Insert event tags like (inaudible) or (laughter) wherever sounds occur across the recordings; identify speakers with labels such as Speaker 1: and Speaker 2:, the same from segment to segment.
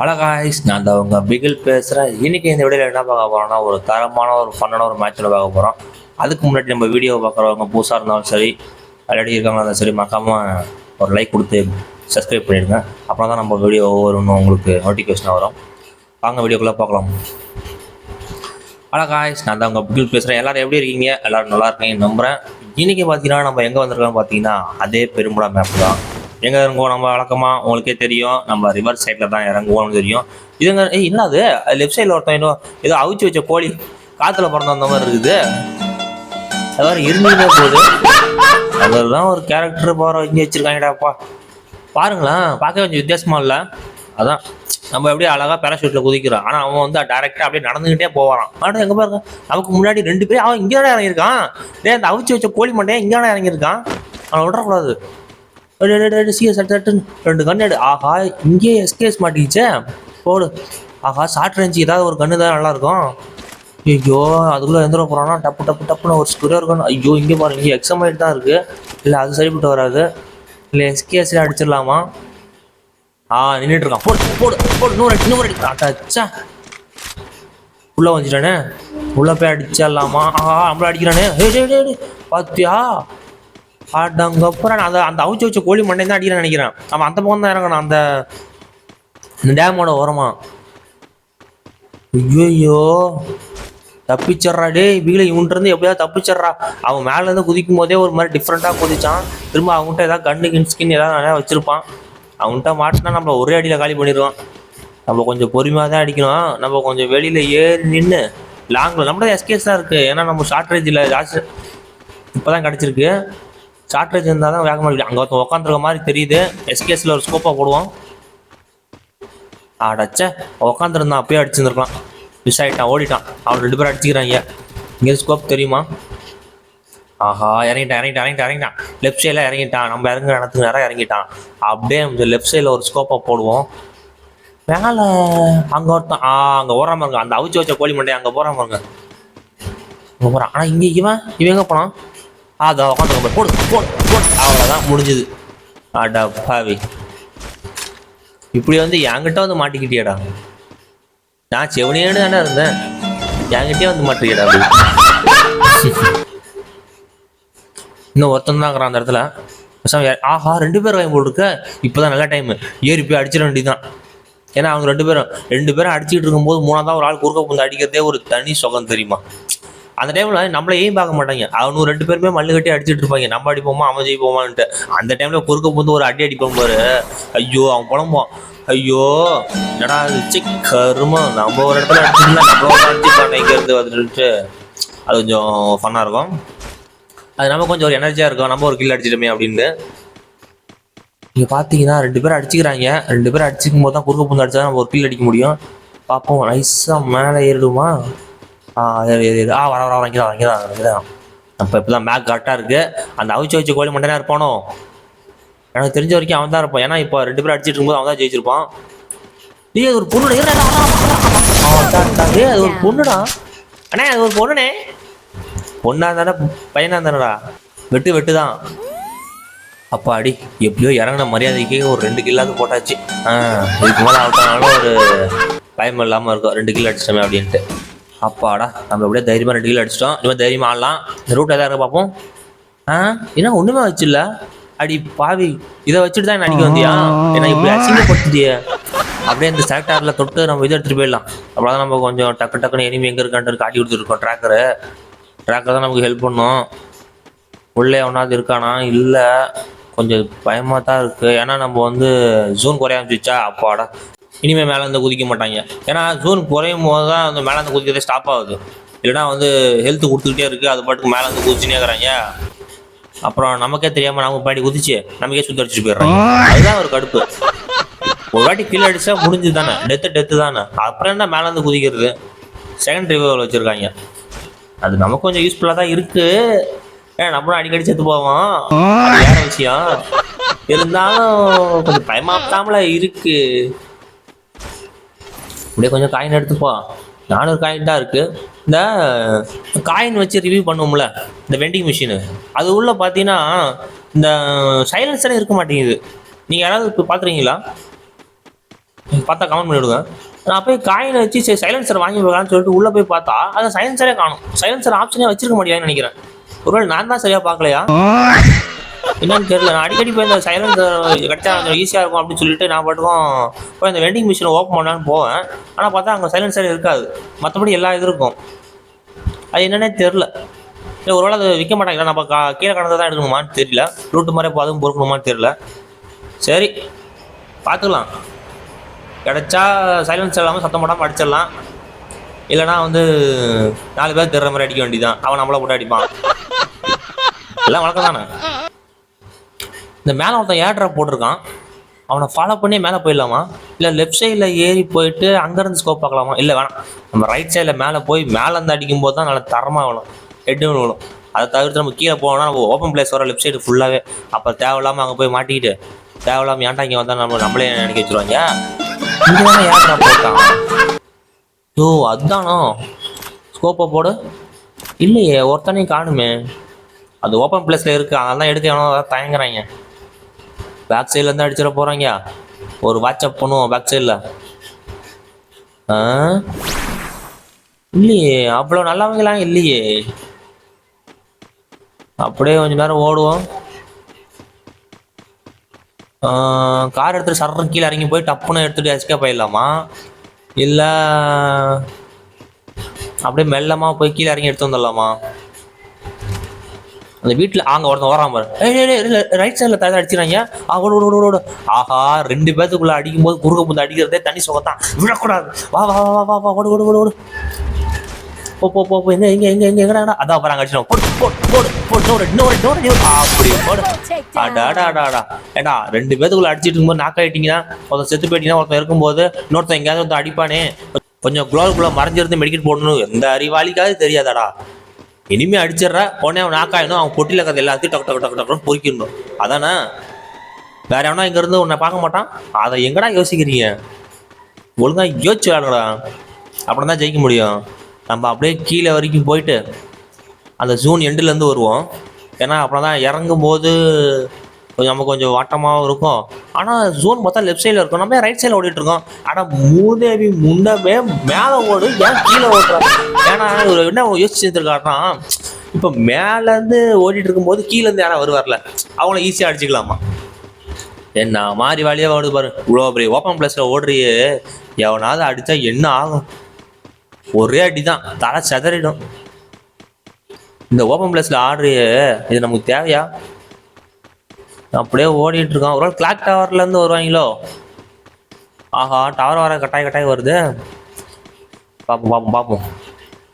Speaker 1: அழகாய்ஸ் நான் தான் உங்கள் பிகில் பேசுகிறேன் இன்றைக்கி இந்த வீடியோவில் என்ன பார்க்க போகிறோம்னா ஒரு தரமான ஒரு ஃபன்னான ஒரு மேட்ச்சில் பார்க்க போகிறோம் அதுக்கு முன்னாடி நம்ம வீடியோ பார்க்குறவங்க புதுசாக இருந்தாலும் சரி விளையாடி இருக்காங்களா இருந்தாலும் சரி மறக்காமல் ஒரு லைக் கொடுத்து சப்ஸ்கிரைப் பண்ணிடுங்க. அப்புறம் தான் நம்ம வீடியோ ஒவ்வொரு உங்களுக்கு நோட்டிஃபிகேஷன் வரும். வாங்க வீடியோக்குள்ளே பார்க்கலாம். ஹலோ நான் தான் உங்கள் பிகில் பேசுகிறேன் எல்லோரும் எப்படி இருக்கீங்க? எல்லோரும் நல்லா இருக்கீங்கன்னு நம்புகிறேன் இன்றைக்கி பார்த்தீங்கன்னா நம்ம எங்கே வந்திருக்கோம் பார்த்தீங்கன்னா அதே பெரும்புடா மேப் தான். எங்கே இறங்குவோம்? நம்ம வழக்கமாக உங்களுக்கே தெரியும். நம்ம ரிவர் சைடில் தான் இறங்குவோம்னு தெரியும். இதுங்க ஏய் என்னது லெஃப்ட் சைடில் ஒருத்தன் இன்னும் ஏதோ அவிச்சு வச்ச கோழி காற்றுல பிறந்த அந்த மாதிரி இருக்குது. அது மாதிரி இருந்துகிட்டே போகுது. அதெல்லாம் தான் ஒரு கேரக்டர் போகிற இங்கே வச்சுருக்காங்கடாப்பா பாருங்களேன் பார்க்க கொஞ்சம் வித்தியாசமாக இல்லை. அதான் நம்ம அப்படியே அழகாக பேராஷூட்டில் குதிக்கிறோம். ஆனால் அவன் வந்து டேரெக்டாக அப்படியே நடந்துக்கிட்டே போவான் ஆனால் எங்கே பாருங்க நமக்கு முன்னாடி ரெண்டு பேரும் அவன் இங்கே தானே இறங்கியிருக்கான். டே அந்த அவிச்சு வச்ச கோழி மண்டையன் இங்கே தானே இறங்கியிருக்கான். அவனை விடக்கூடாது சீரியஸ் சட்டுன்னு ரெண்டு கண்ணு எடு. ஆஹா இங்கேயே எஸ்கேஸ் மாட்டிக்கிச்சே போடு. ஆஹா ஷார்ட் ரேஞ்சு ஏதாவது ஒரு கண்ணு தான் நல்லா இருக்கும் ஐயோ அதுக்குள்ளே எந்திர போகிறான்னா டப்பு டப்பு டப்புன்னு ஒரு ஸ்குரே இருக்கணும். ஐயோ இங்கே பாருங்க இங்கே எக்ஸமைட் தான் இருக்குது இல்லை அது சரிப்பட்டு வராது. இல்லை எஸ்கேஸில் அடிச்சிடலாமா? ஆ நின்றுட்டு இருக்கான். போடு போடு போடு. நூறு அடி நூறு அடி. அட்டச்சா உள்ளே வந்துட்டானே. உள்ளே போய் அடிச்சிடலாமா? ஆஹா நம்மள அடிக்கிறானே. பார்த்தியா டே டே அந்த அந்த அவிச்சு வச்ச கோழி மண்டை தான் அடிக்கிறேன் நினைக்கிறேன். அவன் அந்த பக்கம் தான் இறங்கணும் அந்த இந்த டேமோட ஓரமா. ஐயோ தப்பிச்சிட்றா டே வீல இவன்ட்டு இருந்து எப்படியாவது தப்பிச்சிட்றா அவன் மேலேருந்து குதிக்கும் போதே ஒரு மாதிரி டிஃப்ரெண்ட்டாக குதிச்சான். திரும்ப அவன்கிட்ட ஏதாவது கண்ணு கின் ஸ்கின் ஏதாவது நிறையா வச்சுருப்பான். அவன்கிட்ட மாட்டினா நம்ம ஒரே அடியில் காலி பண்ணிடுவான். நம்ம கொஞ்சம் பொறுமையாக தான் அடிக்கணும். நம்ம கொஞ்சம் வெளியில் ஏறி நின்று லாங்கில் நம்மளோட எஸ்கேஸ் தான் இருக்குது ஏன்னா நம்ம ஷார்ட் ரேஞ்சில் ஜாஸ்தி இப்போ தான் கிடச்சிருக்கு. ஷார்ட் இருந்தால் தான் வேகமாக முடியும் அங்கே ஒருத்தன் உட்காந்துருக்க மாதிரி தெரியுது. எஸ்கேஸில் ஒரு ஸ்கோப்பாக போடுவோம் அடச்சே உட்காந்துருந்தான் அப்பயே அடிச்சிருந்துருக்கலாம். மிஸ் ஆகிட்டான் ஓடிட்டான். அவன் ரெண்டு பேரும் அடிச்சுக்கிறாங்க. இங்கே ஸ்கோப் தெரியுமா? ஆஹா இறங்கிட்டான் இறங்கிட்டான் இறங்கிட்டான் இறங்கிட்டான். லெஃப்ட் சைடில் இறங்கிட்டான். நம்ம இறங்குற இடத்துக்கு நேரம் இறங்கிட்டான். அப்படியே நம்ம லெஃப்ட் சைடில் ஒரு ஸ்கோப்பை போடுவோம். மேலே அங்கே ஒருத்தன் ஆ அங்கே ஓடுறாம பாருங்க. அந்த அவிச்சு வச்ச கோழி மண்டை அங்கே போகிறான் பாருங்க. அங்கே போகிறான் ஆனால் இங்கே இவன் இவன் எங்கே போனான்? அதை உட்காந்து போடு போடு போடு. அவ்வளோதான் முடிஞ்சுது. அடா பாவி. இப்படி வந்து என்கிட்ட வந்து மாட்டிக்கிட்டியடா. நான் செவனியேன்னு தானே இருந்தேன். என்கிட்டயே வந்து மாட்டிக்கிட்டா அப்படி. இன்னும் ஒருத்தன் தான் இருக்கிறான் அந்த இடத்துல. ஆஹா ரெண்டு பேரும் வாங்கி போட்டுருக்க? இப்போதான் நல்ல டைம் ஏறி போய் அடிச்சிட வேண்டியதுதான். ஏன்னா அவங்க ரெண்டு பேரும் ரெண்டு பேரும் அடிச்சுட்டு இருக்கும்போது மூணாவது ஒரு ஆள் குறுக்க வந்து அடிக்கிறதே ஒரு தனி சுகம் தெரியுமா? அந்த டைம்ல நம்மள ஏன் பார்க்க மாட்டாங்க? அவனு ரெண்டு பேருமே மல்லு கட்டி அடிச்சிட்டு இருப்பாங்க. நம்ம அடிப்போமா அவன் ஜெயிப்போமான்ட்டு அந்த டைம்ல குறுக்க புந்து ஒரு அடி அடிப்போம் பாரு. ஐயோ அவன் புலம்புவான். ஐயோ என்னடா இது? சி கருமம் நம்ம ஒரு இடத்துல அடிச்சிருந்தா நம்ம அடிச்சுப்பான் இங்கிறது வந்துட்டு அது கொஞ்சம் ஃபன்னாக இருக்கும். அது நம்ம கொஞ்சம் ஒரு எனர்ஜியாக இருக்கும். நம்ம ஒரு கில் அடிச்சிட்டோமே அப்படின்னு நீங்க பார்த்தீங்கன்னா ரெண்டு பேரும் அடிச்சுக்கிறாங்க. ரெண்டு பேரும் அடிச்சுக்கும் போது தான் குறுக்க புந்து அடிச்சா நம்ம ஒரு கில் அடிக்க முடியும். பார்ப்போம் நைஸாக மேலே ஏறிடுமா? ஆ வர ஏறு ஏறு. ஆ வர வர வாங்கிதான் வாங்கிதான் வாங்கிதான் அப்போ இப்போ தான் மேக் கரெக்டாக இருக்குது அந்த அவிச்சு வச்சு கோழி மட்டும் தான் இருப்பானோ? எனக்கு தெரிஞ்ச வரைக்கும் அவன் தான் இருப்பான். ஏன்னா இப்போ ரெண்டு பேரும் அடிச்சிட்டு இருக்கும்போது அவன் தான் ஜெயிச்சிருப்பான். நீ அது ஒரு பொண்ணு இருடா, அது ஒரு பொண்ணுடா. அண்ணே அது ஒரு பொண்ணுனே. பொண்ணா இருந்தானே பையனா இருந்தானடா. வெட்டு வெட்டு தான் அப்பா அடி எப்படியோ இறங்கின மரியாதைக்கு ஒரு ரெண்டு கில்லாவது போட்டாச்சு. ஆ இதுக்கு மேலே அவுட்டானாலும் ஒரு பயம் இல்லாமல் இருக்கும். ரெண்டு கிலோ அடிச்சிட்டோமே அப்படின்ட்டு. அப்பாடா நம்ம எப்படியே தைரியமாக ரெண்டு கிலோ அடிச்சிட்டோம். இனிமேல் தைரியமாக ஆடலாம். இந்த ரூட் எதாவது இருக்க பார்ப்போம். ஆ? ஏன்னா ஒன்றுமே வச்சில்ல? அடி பாவி இதை வச்சுட்டு தான் என்ன அடிக்க வந்தியா? ஏன்னா இப்படி அசிங்கப்படுத்தியே அப்படியே இந்த செலக்டாரில் தொட்டு நம்ம இதை எடுத்துகிட்டு போயிடலாம். அவ்வளோதான் நம்ம கொஞ்சம் டக்கு டக்குன்னு எனிமி எங்கே இருக்கான்ட்டு காட்டி கொடுத்துருக்கோம் ட்ராக்கரு ட்ராக்கர் தான் நமக்கு ஹெல்ப் பண்ணும். உள்ளே ஒன்றாவது இருக்கானா? இல்லை. கொஞ்சம் பயமாக தான் இருக்குது ஏன்னா நம்ம வந்து ஜூன் குறைய ஆரம்பிச்சிச்சா அப்பாடா. இனிமேல் மேலே குதிக்க மாட்டாங்க. ஏன்னா ஜூன் குறையும் போது தான் அந்த மேலே இருந்து குதிக்கிறதே ஸ்டாப் ஆகுது. இல்லைன்னா வந்து ஹெல்த் கொடுத்துக்கிட்டே இருக்குது அது பாட்டுக்கு மேலே இருந்து குதிச்சுனே இருக்கிறாங்க. அப்புறம் நமக்கே தெரியாமல் நம்ம பாடி குதிச்சு நமக்கே சுற்றி அடிச்சுட்டு போயிடுறாங்க. அதுதான் ஒரு கடுப்பு. ஒரு வாட்டி கீழே அடிச்சா முடிஞ்சு தானே? டெத்து டெத்து தானே? அப்புறம் என்ன மேலேருந்து குதிக்கிறது? செகண்ட் ரிவைவல் வச்சுருக்காங்க. அது நமக்கு கொஞ்சம் யூஸ்ஃபுல்லாக தான் இருக்குது ஏன் நம்மளும் அடிக்கடி செத்து போவோம்? வேற விஷயம். இருந்தாலும் கொஞ்சம் பயமாத்தாமல இருக்குது அப்படியே கொஞ்சம் காயின் எடுத்துப்போம் நானூறு காயின் தான் இருக்கு. இந்த காயின் வச்சு ரிவ்யூ பண்ணுவோம்ல இந்த வெண்டிங் மிஷினு அது உள்ள பார்த்தீங்கன்னா இந்த சைலன்ஸரே இருக்க மாட்டேங்குது. நீங்கள் யாராவது இப்போ பார்க்குறீங்களா பார்த்தா கமெண்ட் பண்ணிவிடுங்க நான் போய் காயினை வச்சு சரி சைலன்சர் வாங்கி போகலான்னு சொல்லிட்டு உள்ளே போய் பார்த்தா அதை சைலன்சரே காணும். சைலன்சர் ஆப்ஷனே வச்சிருக்க முடியாதுன்னு நினைக்கிறேன். ஒருவேளை நான் தான் சரியாக பார்க்கலையா? என்னன்னு தெரியல. நான் அடிக்கடி போய் இந்த சைலன்ஸ் கிடைச்சா கொஞ்சம் ஈஸியாக இருக்கும் அப்படின்னு சொல்லிட்டு நான் பாட்டுக்கும் போய் இந்த வெண்டிங் மிஷினை ஓப்பன் பண்ணான்னு போவேன். ஆனால் பார்த்தா அங்கே சைலன்சர் இருக்காது. மற்றபடி எல்லா இது இருக்கும். அது என்னன்னே தெரில இல்லை ஒருவேளை அது விற்க மாட்டாங்க நம்ம கா கீழே கடந்து தான் எடுக்கணுமான்னு தெரியல. ரூட்டு மாதிரி அதுவும் பொறுக்கணுமான்னு தெரியல. சரி பார்த்துக்கலாம். கிடச்சா சைலன்ஸ் இல்லாமல் சத்தம் போடாமல் அடிச்சிடலாம். இல்லைனா வந்து நாலு பேர் திருற மாதிரி அடிக்க வேண்டியதான் அவன் நம்மளை போட்டு அடிப்பான். எல்லாம் வழக்கம் தானே இந்த மேலே ஒருத்தன் ஏர் ட்ராப் போட்டிருக்கான். அவனை ஃபாலோ பண்ணி மேலே போயிடலாமா? இல்லை லெஃப்ட் சைடில் ஏறி போயிட்டு அங்கேருந்து ஸ்கோப் பார்க்கலாமா? இல்லை வேணாம். நம்ம ரைட் சைடில் மேலே போய் மேலேருந்து அடிக்கும் போது தான் நல்லா தரமாக வேணும் ஹெட்டு விழும். அதை தவிர்த்து நம்ம கீழே போனோம்னா நம்ம ஓப்பன் பிளேஸ் வர லெஃப்ட் சைடு ஃபுல்லாகவே அப்போ தேவையில்லாமல் அங்கே போய் மாட்டிக்கிட்டு தேவையில்லாமல் ஏன்டா இங்கே வந்தால் நம்ம நம்மளே நினைக்க வச்சுருவாங்க? இங்கே தானே ஏர் போட்டான். ஓ அதுதானோ ஸ்கோப்பை போடு. இல்லையே ஒருத்தனையும் காணுமே. அது ஓப்பன் பிளேஸில் இருக்குது அதெல்லாம் எடுக்க வேணும் அதான் தயங்குறாங்க. பேக் சைட்லேருந்து அடிச்சிட போகிறாங்க ஒரு வாட்ஸ்அப் பண்ணுவோம் பேக் சைடில் ஆ? இல்லையே அவ்வளோ நல்லவங்களாம் இல்லையே. அப்படியே கொஞ்ச நேரம் ஓடுவோம். கார் எடுத்துட்டு சரணம் கீழே இறங்கி போய் டப்புன்னு எடுத்துகிட்டு எஸ்கேப் ஆயிடலாமா? இல்லை அப்படியே மெல்லமாக போய் கீழே இறங்கி எடுத்து வந்துடலாமா? அந்த வீட்டில் அங்கே ஒருத்தன் வரான் பாரு. ரைட் சைடில் தலை அடிச்சிடாங்க ஆ ஓட ஆஹா ரெண்டு பேத்துக்குள்ள அடிக்கும்போது குறுக்க புந்து அடிக்கிறதே தண்ணி சுகத்தான் விடக்கூடாது. வா வா வா வா வா ஓடு ஓடு ஓடு ஓடு. போ போ போ போ எங்க எங்க எங்க எங்க எங்கடா அதான் பாருங்க அடிச்சிடும் போடு போடு போடு போடு நோடு நோடு நோடு நோடு அப்படி போடு. அடாடாடாடா ஏடா ரெண்டு பேத்துக்குள்ள அடிச்சிட்டு இருக்கும்போது நாக் ஆயிட்டீங்கன்னா ஒருத்தன் செத்து போயிட்டீங்கன்னா ஒருத்தன் இருக்கும்போது இன்னொருத்தன் எங்கேயாவது ஒருத்தன் அடிப்பானே. கொஞ்சம் குளோருக்குள்ள மறைஞ்சிருந்து மெடிக்கல் போடணும். எந்த அறிவாளிக்காவது தெரியாதாடா. இனிமே அடிச்சிடுற. உடனே அவன் நாக்காயினும் அவன் பொட்டியில் இருக்கிறது எல்லாத்தையும் டக்கு டக்கு டக்கு டக்குன்னு பொறிக்கணும் அதானே? வேற எவனா இங்க இருந்து உன்னை பார்க்க மாட்டான். அதை எங்கடா யோசிக்கிறீங்க? ஒழுங்கா யோசிச்சு விளாடுறா அப்புறம் தான் ஜெயிக்க முடியும். நம்ம அப்படியே கீழே வரைக்கும் போயிட்டு அந்த ஜூன் எண்டுலேருந்து வருவோம். ஏன்னா அப்புறம் தான் இறங்கும்போது கொஞ்சம் நம்ம கொஞ்சம் வாட்டமாகவும் இருக்கும். ஆனால் ஜோன் பார்த்தா லெஃப்ட் சைடில் இருக்கும். நம்ம ரைட் சைடில் ஓடிட்டு இருக்கோம் ஆனால் மூதேவி முன்னமே மேலே ஓடு ஏன் கீழே ஓடுறோம் ஏன்னா இவர் என்ன யோசிச்சுருக்காருன்னா இப்போ மேலேருந்து ஓடிட்டு இருக்கும்போது கீழேருந்து யாரும் வருவார்ல அவங்கள ஈஸியாக அடிச்சுக்கலாமா? என்ன மாறி வழியாக ஓடுது பாரு. இவ்வளோ பெரிய ஓப்பன் பிளேஸில் ஓடுறியே. எவனாவது அடித்தா என்ன ஆகும்? ஒரே அடி தான் தலை செதறிடும். இந்த ஓப்பன் பிளேஸில் ஆடுறியே. இது நமக்கு தேவையா? அப்படியே ஓடிட்டு இருக்கான். ஒரு கிளாக் டவர்லேருந்து வருவாங்களோ? ஆஹா டவர் வர கட்டாய கட்டாய வருது. பார்ப்போம் பார்ப்போம் பார்ப்போம்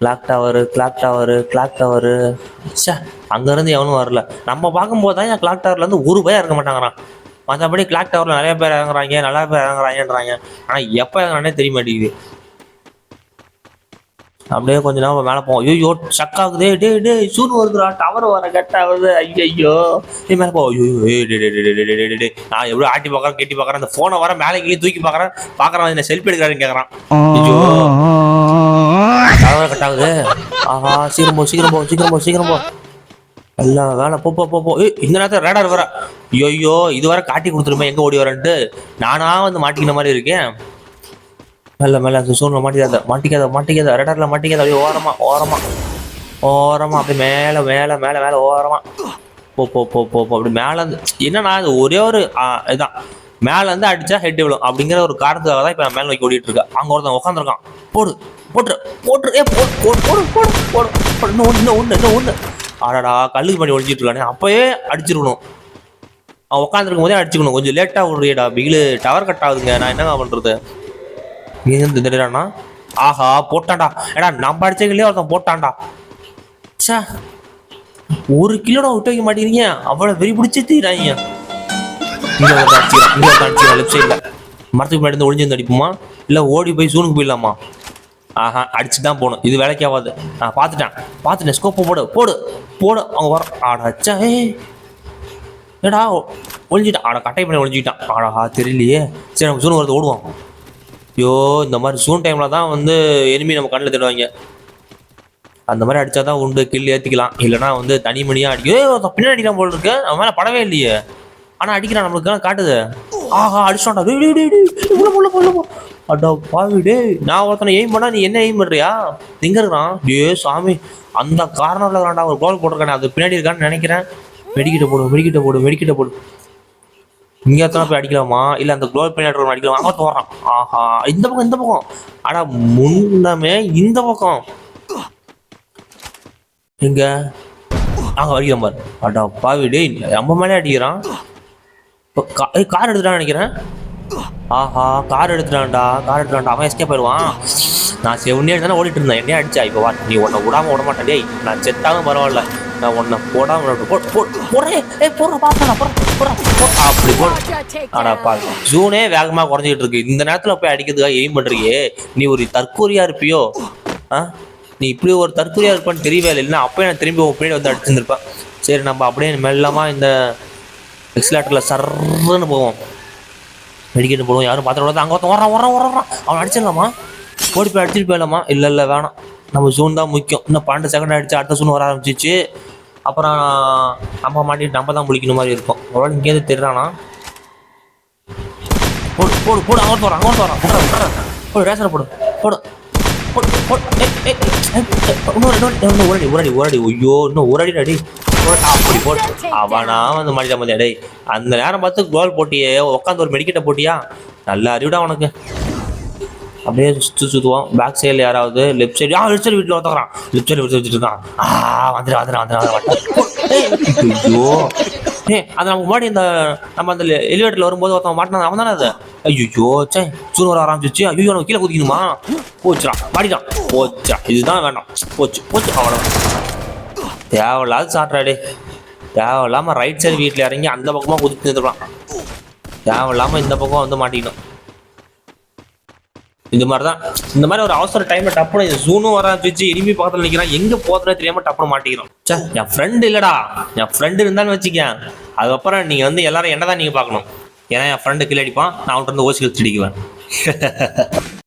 Speaker 1: clock tower clock tower clock tower சே அங்கேருந்து எவனும் வரல. நம்ம பார்க்கும்போது தான் என் கிளாக் டவர்லேருந்து ஒரு பயம் இறங்க மாட்டாங்கிறான் மற்றபடி கிளாக் டவரில் நிறைய பேர் இறங்குறாங்க நல்லா பேர் இறங்குறாங்கன்றாங்க. ஆனால் எப்போ இறங்குறானே தெரிய மாட்டேங்குது. அப்படியே கொஞ்ச நேரம் மேலே போவோம். ஐயோ ஸ்டக் ஆகுது. டே டே சூன் வருதுடா. டவர் வர கட் ஆகுது. ஐயோ நீ மேலே போவோம் ஐயோ டே டே டே டே நான் எவ்வளோ ஆட்டி பார்க்குறேன் கெட்டி பார்க்குறேன். அந்த ஃபோனை வர மேலே கீழே தூக்கி பார்க்குறேன். பார்க்குறான் என்ன செல்ஃபி எடுக்கிறான்னு கேட்குறான் ஐயோ டவர் கட் ஆகுது. ஆஹா சீக்கிரம் போ சீக்கிரம் போ சீக்கிரம் போ சீக்கிரம் போ. எல்லாம் வேலை போப்போ போ இந்த நேரத்தில் ரேடார் வர. ஐயோ இது வர காட்டி கொடுத்துருமே எங்கே ஓடி வரேன்ட்டு. நானாக வந்து மாட்டிக்கிற மாதிரி இருக்கேன். மெல்ல மெல்ல சூனில் மாட்டிக்காத மாட்டிக்காத மாட்டிக்காத ரெடரில் மாட்டிக்காத அப்படியே ஓரமா ஓரமா ஓரமா அப்படியே மேலே மேலே மேலே மேலே ஓரமா. போ போ போ போ போ அப்படி மேலே இருந்து என்னன்னா அது ஒரே ஒரு இதான். இதுதான் மேலே இருந்து அடிச்சா ஹெட் விழும் அப்படிங்கிற ஒரு காரணத்துக்காக தான் இப்போ நான் மேலே நோக்கி ஓடிட்டு இருக்கேன். அங்கே ஒருத்தன் உட்காந்துருக்கான் போடு போட்டுரு போட்டுரு ஏ போடு போடு போடு போடு போடு போடு. இன்னும் ஒன்று இன்னும் ஒன்று இன்னும் ஒன்று ஆடாடா கல்லுக்கு பண்ணி ஒழிச்சிட்டு இருக்கானே. அப்போயே அடிச்சிருக்கணும். அவன் உட்காந்துருக்கும் போதே அடிச்சுக்கணும். கொஞ்சம் லேட்டாக விடுறியடா பிகிலு. டவர் கட் ஆகுதுங்க. நான் என்னங்க பண்ணுறது இருந்து தெரியானா ஆஹா போட்டான்டா. ஏடா நம்ம அடிச்சங்களே ஒருத்தன் போட்டான்டா. சா ஒரு கிலோட விட்டு வைக்க மாட்டேங்கிறீங்க. அவ்வளோ வெறி பிடிச்சி தீராங்க இங்கே வந்து அடிச்சிக்கலாம் இங்கே வந்து அடிச்சிக்கலாம் லெஃப்ட் சைடில் மரத்துக்கு முன்னாடி இருந்து ஒளிஞ்சு வந்து அடிப்போமா? இல்லை ஓடி போய் சூனுக்கு போயிடலாமா? ஆஹா அடிச்சு தான் போகணும். இது வேலைக்கு ஆகாது நான் பார்த்துட்டேன். பார்த்துட்டேன். ஸ்கோப்பை போடு போடு. போடு அவங்க வர. ஆடா ச்சே. ஏடா ஒளிஞ்சிட்டான். ஆடா கட்டை பண்ணி ஒளிஞ்சிட்டான் ஆடா தெரியலையே. சரி நம்ம சூனு வரது ஓடுவான் ஐயோ இந்த மாதிரி சூன் டைமில் தான் வந்து எனிமி நம்ம கண்ணில் தேடுவாங்க. அந்த மாதிரி அடித்தா தான் உண்டு கில் ஏற்றிக்கலாம் இல்லைனா வந்து தனி மணியாக அடிக்கோ பின்னாடி அடிக்கலாம் போல் இருக்கு. அவன் மேலே படவே இல்லையே. ஆனால் அடிக்கிறான் நம்மளுக்கு காட்டுது. ஆஹா அடிச்சோண்டா டேய் டேய் போ அடா பாவி டேய். நான் ஒருத்தனை எய்ம் பண்ணா நீ என்ன எய்ம் பண்ணுறியா எங்க இருக்கிறான். ஏ சாமி. அந்த காரணம் இருக்கான்டா ஒரு கோல் போட்டிருக்கானே. அது பின்னாடி இருக்கான்னு நினைக்கிறேன். வெடிக்கிட்ட போடு வெடிக்கிட்ட போடு வெடிக்கிட்ட போடு. இங்கே எத்தனை போய் அடிக்கலாமா? இல்லை அந்த குளோபல் பின்னாடி இருக்கவன் அடிக்கலாமா? அங்கே வர்றான் ஆஹா இந்த பக்கம் இந்த பக்கம். ஆனா முன்னமே இந்த பக்கம். எங்க? அங்க அடிக்கிறான் பாரு. அடா பாவி டேய் நம்ம மேலே அடிக்கிறான். இப்போ கா- ஏய், கார் எடுத்துட்டான்னு நினைக்கிறேன். ஆஹா கார் எடுத்துட்டான்டா கார் எடுத்துட்டான்டா. அவன் எஸ்கேப் போயிடுவான் நான் செவனே தானே ஓடிட்டு இருந்தேன். என்னையே அடிச்சா? இப்போ வா நீ உன்னை விடாம விட மாட்டேன். டேய் நான் செத்தாலும் பரவாயில்ல. நான் உன்னை போடாம விட அப்படி போடு பாரு ஜூனே வேகமா குறைஞ்சிட்டு இருக்கு. இந்த நேரத்துல போய் அடிக்கிறதுக்காக எய்ம் பண்றியே. நீ ஒரு தற்கூரியா இருப்பியோ? ஆ? நீ இப்படி ஒரு தற்கூரியா இருப்பான்னு தெரியவே இல்லை. இல்லைன்னா அப்பயே நான் திரும்பி உன் பின்னாடி வந்து அடிச்சிருந்திருப்பேன் சரி நம்ம அப்படியே மெல்லமா இந்த எக்ஸிலேட்டர்ல சர்ன்னு போவோம். மெடிக்கெட்டு போடுவோம். யாரும் பார்த்துட்டு கூடாது. அங்கே ஒருத்தன் வரான் வரான் வரான் அவன் அடிச்சிடலாமா? ஓடி போய் அடிச்சிட்டு போயிடலாமா? இல்லை இல்லை வேணாம். நம்ம ஜூன் தான் முக்கியம். இன்னும் பன்னெண்டு செகண்ட் அடிச்சு அடுத்த ஜூன் வர ஆரம்பிச்சிச்சு. அப்புறம் நம்ம மாட்டிட்டு நம்ம தான் முடிக்கணும் மாதிரி இருக்கும். ஒரு இங்கேருந்து தெரிறானா போடு போடு போடு அங்கே வரான் அவன் வரான் போடு போடு. போடு. ரேசரை போடு. போடு இன்னொரு ஐயோ இன்னும் ஒரு அடி அடி அப்படி போட்டு அவனா வந்து மாட்டிட்டா மதியா டேய். அந்த நேரம் பார்த்து கோல் போட்டியே உட்காந்து ஒரு மெடிக்கெட்டை போட்டியா? நல்லா அறிவுடா உனக்கு. அப்படியே சுத்து சுத்துவோம். பேக் சைடில் யாராவது லெஃப்ட் சைடு ஆ லெஃப்ட் சைடு வீட்டில் ஒருத்தக்கிறான் லெஃப்ட் சைடு வச்சு வச்சுட்டு இருக்கான் ஆ வந்துடு வந்துடு வந்துடு ஐயோ. ஏ அது நமக்கு முன்னாடி இந்த நம்ம அந்த எலிவேட்டரில் வரும்போது ஒருத்தன் மாட்டினா அவன் தானே அது? ஐயோ சே சூடு வர ஆரம்பிச்சிச்சு ஐயோ நம்ம கீழே குதிக்கணுமா? போச்சுடா மாட்டிட்டான். போச்சா இதுதான் வேண்டாம். போச்சு போச்சு அவ்வளோ தேவையில்லாத சாப்பிட்றாடே தேவையில்லாம ரைட் சைடு வீட்டில் இறங்கி அந்த பக்கமாக குதிச்சு நிறுத்தலாம். தேவையில்லாம இந்த பக்கம் வந்து மாட்டிக்கணும். இது மாதிரி தான் இந்த மாதிரி ஒரு அவசர டைம்ல டப்புனு ஜூனும் வர வச்சு இனிமே பக்கத்துல நிக்கிறான். எங்க போதுனே தெரியாம டப்புனு மாட்டிக்கிறோம் ச்சே என் ஃப்ரெண்டு இல்லடா. என் ஃப்ரெண்டு இருந்தான்னு வச்சுக்க அதுக்கப்புறம் நீங்க வந்து எல்லாரும் என்ன தான் நீங்க பார்க்கணும்? ஏன்னா என் ஃப்ரெண்டு கீழே அடிப்பான். நான் அவன்கிட்ட இருந்து ஓசி கழிச்சு அடிக்குவேன் (laughs)